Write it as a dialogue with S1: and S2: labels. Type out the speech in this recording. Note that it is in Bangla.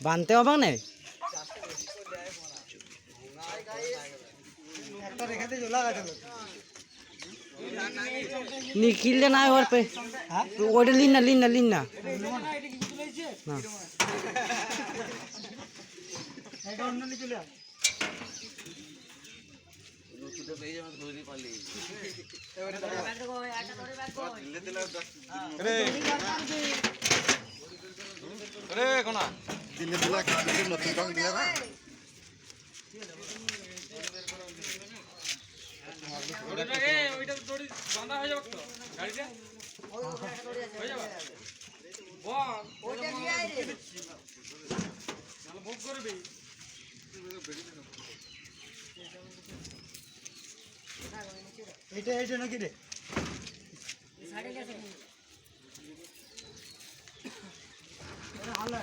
S1: বানতে হবে না নিখিললে না ওর পে ওটা লিন না লিন না লিন না।
S2: দিলে দিলে নতুন রং দিলে না
S3: ওই এটা
S4: এইটা নাকি রে?
S3: সাড়ে গেছে
S4: এটা